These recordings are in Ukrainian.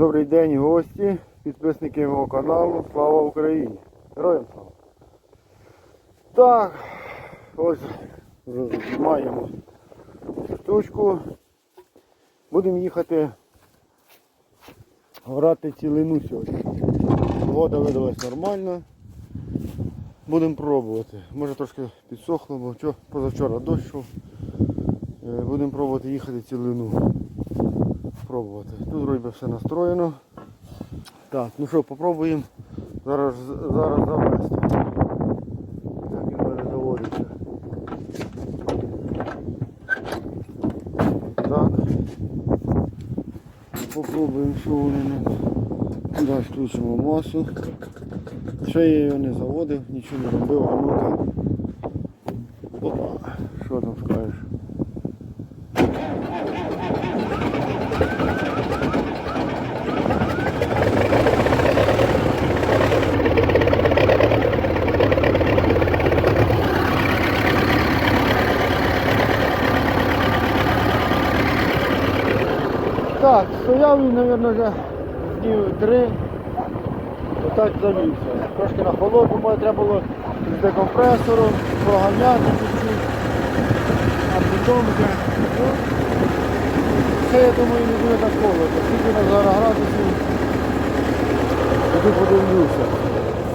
Добрий день, гості, підписники мого каналу. Слава Україні! Героям слава! Так, ось маємо штучку. Будемо їхати грати цілину сьогодні. Погода видалась нормальна. Будемо пробувати. Може трошки підсохло, бо вчора- позавчора дощ. Е, Будемо пробувати їхати цілину. Пробувати. Тут вроді все настроєно. Так, ну що, попробуємо зараз, зараз завести. Як він. Так. Попробуємо, що вони нам. Далі включимо масу. Ще я його не заводив, нічого не робив, а ну-ка. Опа, що там скажеш? Так, він, мабуть, вже днів три. Отак завівся. Трошки на холодну, бо треба було з декомпресором, проганяти чуть-чуть. А потім вже, ну, це я думаю не буде так холодно. Скільки на зараз градусів. Тоді подивлюся.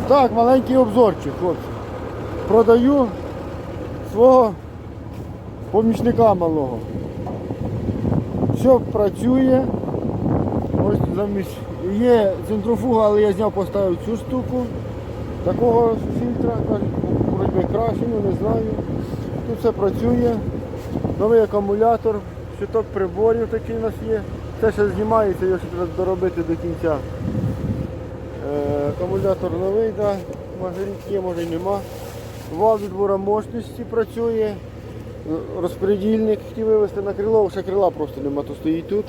Так, маленький обзорчик, хлопці. Продаю свого помічника малого. Все працює. Ось замість є центрофуга, але я зняв поставив цю штуку. Такого фільтра, боротьби краще, ну не знаю. Тут все працює. Новий акумулятор, щиток приборів такий у нас є. Це ще знімається, його ще треба доробити до кінця. Е, акумулятор новий, да. може рік є, може нема. Вал відбора мощності працює. Розпредільник хотів вивезти на крило, ще крила просто нема, то стоїть тут.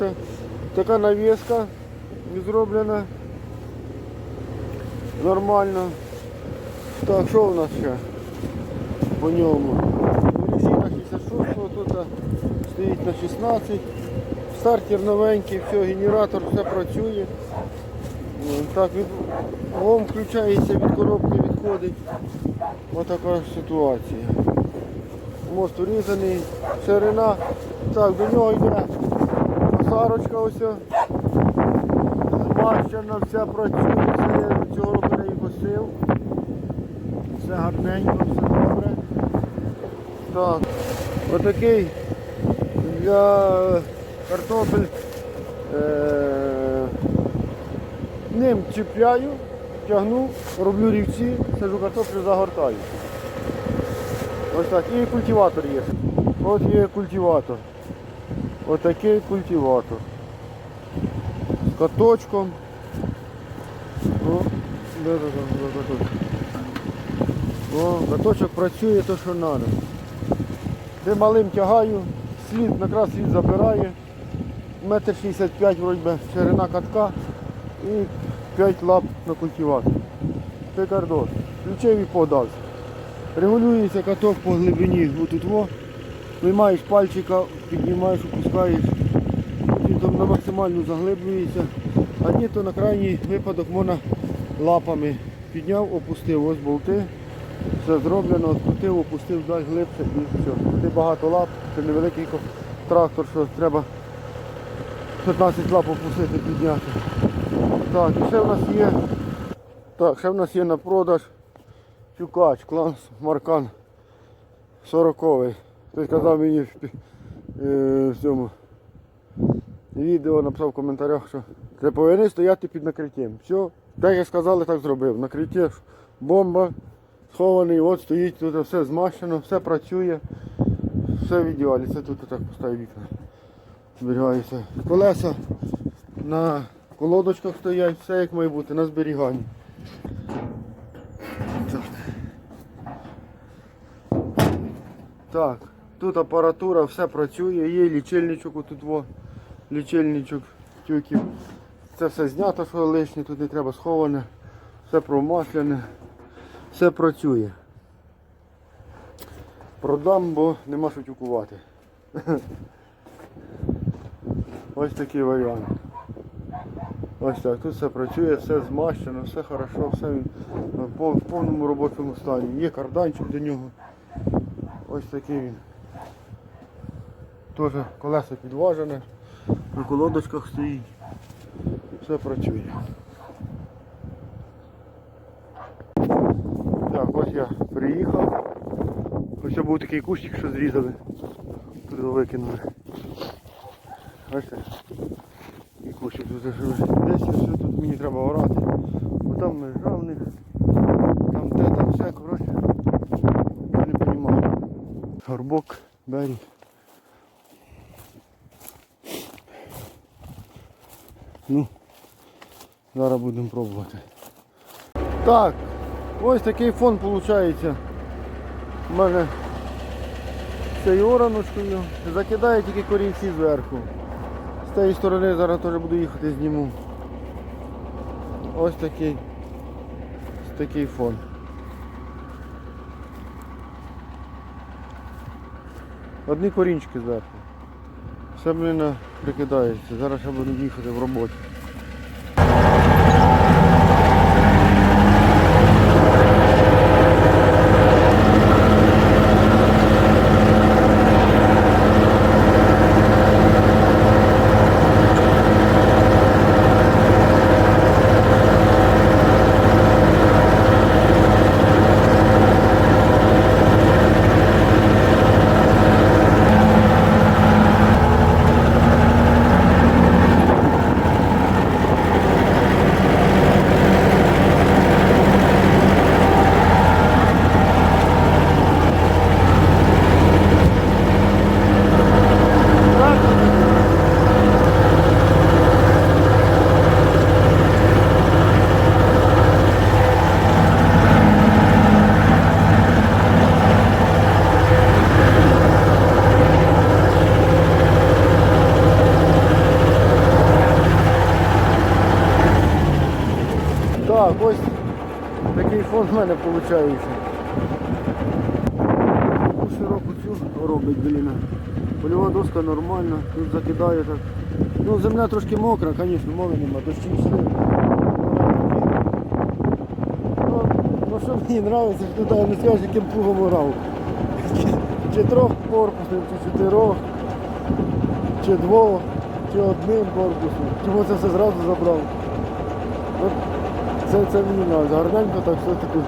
Така навіска зроблена. Нормально. Так, що у нас ще по ньому? Резина 66, тут стоїть на 16. Стартер новенький, все, генератор, все працює. Так, від... Лом включається від коробки, відходить. Така ситуація. Мост урізаний, ширина. Так, до нього йде посарочка ось. Змащена, все працює, все цього року не косив. Все гарненько, все добре. Так, отакий для картофель. Е- ним чіпляю, тягну, роблю рівці, сажу картоплю, загортаю. Ось так. І культиватор є. От є культиватор. Ось такий культиватор. З каточком. О, де де каточок? О, каточок працює то, що треба. Де малим тягаю, слід, якраз слід забирає. Метр 65 вроді би, ширина катка і 5 лап на культиватор. Пикардос. Включив і подався. Регулюється каток по глибині отут во. Виймаєш пальчика, піднімаєш, опускаєш. Він там на максимальну заглиблюється. А ні, то на крайній випадок можна лапами підняв, опустив. Ось болти. Все зроблено, відкрутив, опустив далі глибше і все. Туди багато лап, це невеликий трактор, що треба 15 лап опустити, підняти. Так, і ще в нас є. Так, ще в нас є на продаж Тюкач, клас Маркан 40-й. Хтось казав мені в, е, в цьому відео, написав в коментарях, що це повинен стояти під накриттям. Все, так як сказали, так зробив. Накриття бомба, схований, от стоїть, тут все змащено, все працює, все в ідеалі. Це тут так поставив вікна. Зберігається. Колеса на колодочках стоять, все як має бути, на зберіганні. Так. Тут апаратура, все працює, є лічильничок, отут во, лічильничок тюків. Це все знято, що лишнє, тут не треба сховане, все промасляне, все працює. Продам, бо нема що тюкувати. Ось такий варіант. Ось так, тут все працює, все змащено, все хорошо, все він в повному робочому стані. Є карданчик до нього. Ось такий він. Теж колесо підважене, на колодочках стоїть. Все працює. Так, ось я приїхав. Ось був такий кущик, що зрізали. Його викинули. Бачите? І кущик тут зажили. Десь все тут мені треба орати. Бо там межа там те, там все, коротше. Я не розумію. Горбок, берег. Ну, зараз будемо пробувати. Так, ось такий фон виходить. У мене цією ораночкою закидає тільки корінці зверху. З тієї сторони зараз теж буду їхати зніму. Ось такий ось такий фон. Одні корінчики зверху. Все, блін, прикидається. Зараз я буду їхати в роботі. Так, ось такий фон в мене виходить. Широку цю робить блін. Польова доска нормальна, тут закидає так. Ну земля трошки мокра, звісно, мови нема, дощі йшли. Ну, ну що мені подобається, що туди не скажеш, яким плугом орав. Чи трьох корпусним, чи чотирьох, чи двох, чи одним корпусом. Чому це все зразу забрав? Це, це мені нравиться. Гарненько так все таки.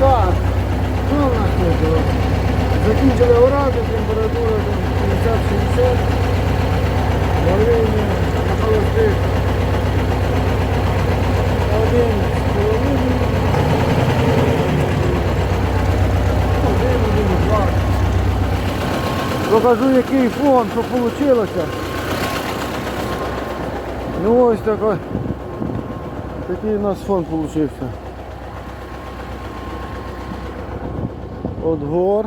Так, що у нас тут? Закінчили орати, температура там 50-60. Давлення на холостих. Один з половиною. Один, один, два. Покажу який фон, що вийшло. Ну ось такой, такий у нас фон получився. От гор.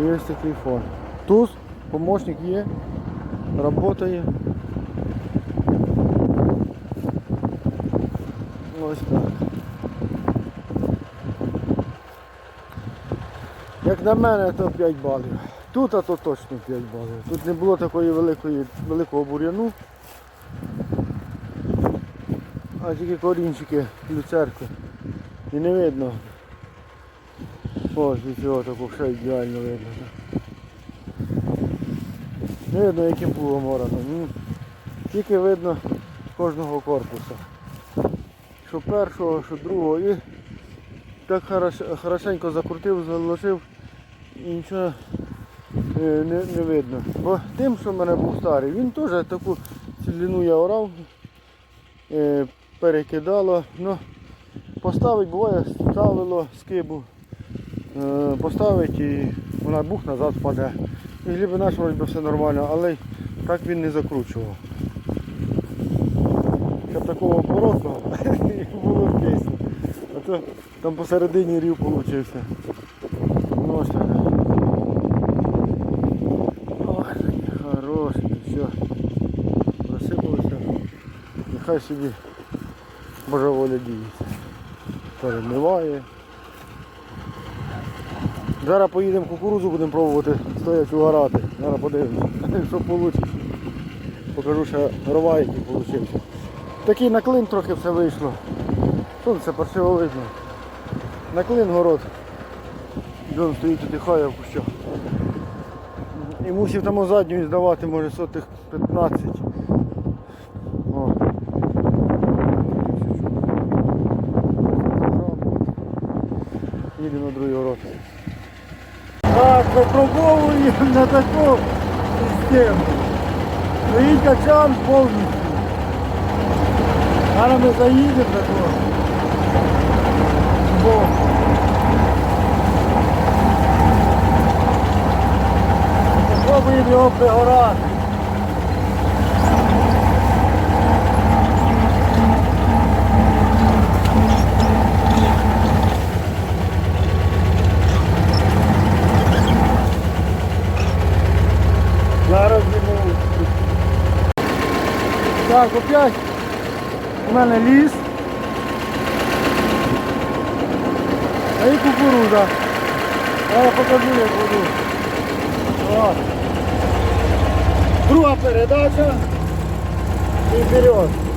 І ось такий фон. Туз, помощник є, працює. Ось так. Як на мене, то 5 балів. Тут а то точно 5 балів. Тут не було такої великої, великого бур'яну. А тільки корінчики люцерки. І не видно. Ось від цього такого все ідеально видно. Не видно яким плугом орано. Тільки видно кожного корпуса. Що першого, що другого. І так хорошенько закрутив, заложив і нічого е, не, не видно. Бо тим, що в мене був старий, він теж таку цілину я орав, е, перекидало. Ну, Поставить, буває, ставило скибу, е, поставить і вона бух назад впаде. І глибина вроді би все нормально, але так він не закручував. Щоб такого оборотного було в. А то там посередині рів получився. Ну, ось так. Ох, хороший, все. Розсипалося. Нехай собі Божа воля діється. Перемиває. Зараз поїдемо кукурудзу, будемо пробувати стоячи угорати. Зараз подивимося, що вийде. Покажу ще рова, який вийшов. Такий наклин трохи все вийшло. Сонце паршиво видно. Наклин город. Джон стоїть дихає в кущах. І мусив там задню здавати, може сотих 15. О. Їдемо на другий город. Випробовуємо на таку систему. Стоїть качан повністю. Зараз ми заїдемо до того. Бо Попробуємо його пригорати. Зараз йому. Так, опять у мене ліс. А і кукуруза. А я покажу, як буду. Друга передача. І вперед.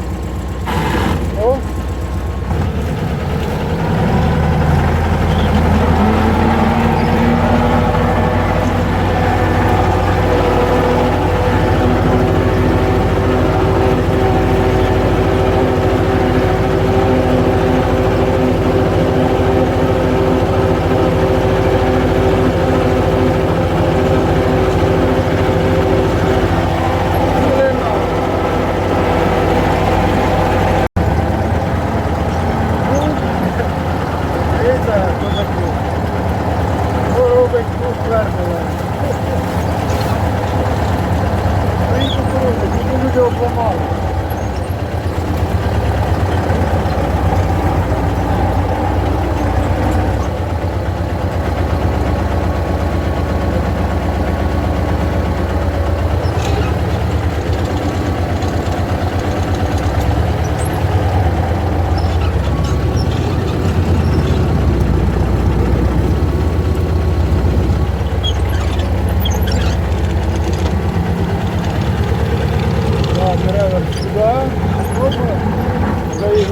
fall.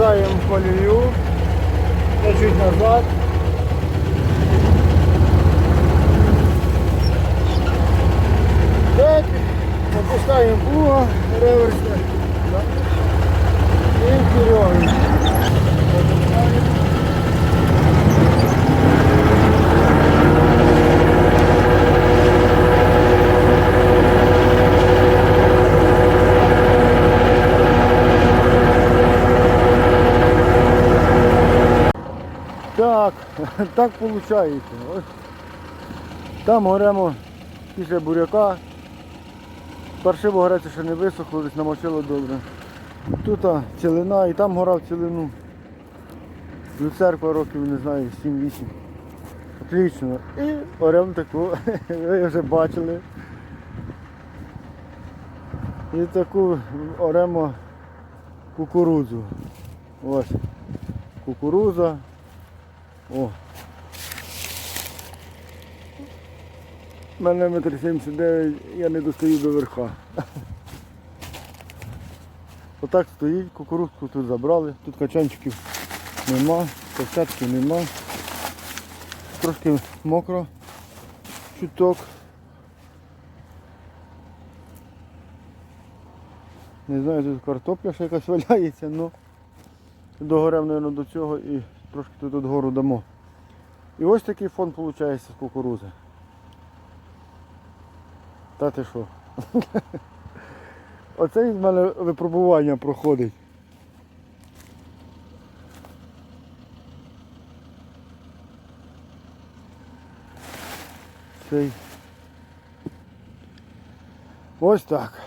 В колею. Чуть назад. Так, опускаем плуга, реверс. І вперед. Так, так виходить. Там горемо після буряка. Паршиво гореться ще не висохло, десь намочило добре. Тут а, цілина і там гора в цілину. Люцерква років, не знаю, 7-8. Отлично. І орем таку, ви вже бачили. І таку оремо кукурудзу. Ось. Кукуруза. О. У мене метр 79, я не достаю до верха. Отак стоїть, кукурудзку тут забрали, тут качанчиків нема, качатків нема. Трошки мокро, чуток. Не знаю, тут картопля ще якась валяється, але догорем, мабуть, до цього і трошки тут гору дамо. І ось такий фон виходить з кукурузи. Та ти що? Оце в мене випробування проходить. Цей. Ось так.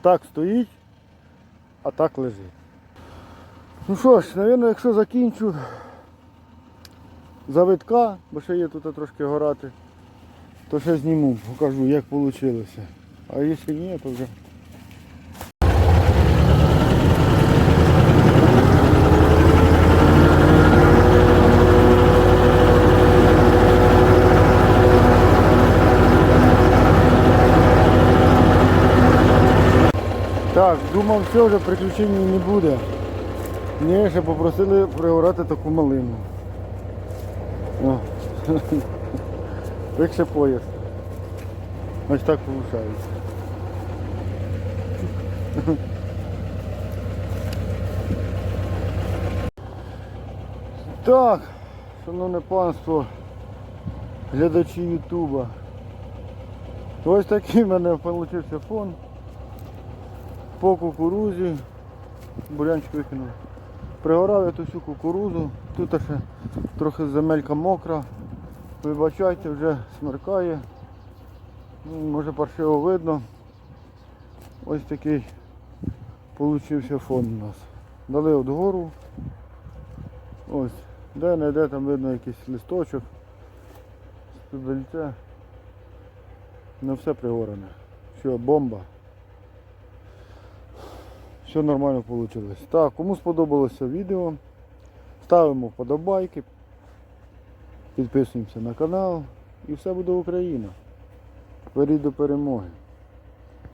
Так стоїть, а так лежить. Ну що ж, мабуть, якщо закінчу завитка, бо ще є тут трошки горати, то ще зніму, покажу, як вийшло. А якщо ні, то вже. Так, думав, все, вже приключень не буде. Ні, ще попросили пригорати таку малину. О. Як пояс. Ось так виходить. Так, шановне панство, глядачі Ютуба. Ось такий в мене вийшов фон по кукурузі. Бурянчик викинув. Пригорав я ту всю кукурузу. Тут ще трохи земелька мокра. Вибачайте, вже смеркає. Ну, Може паршиво видно. Ось такий получився фон у нас. Дали от гору. Ось. Де не де там видно якийсь листочок. Стебельце. Ну все пригорене. Все, бомба. Все нормально вийшло. Так, кому сподобалося відео, ставимо вподобайки, підписуємося на канал і все буде Україна. Вперед до перемоги.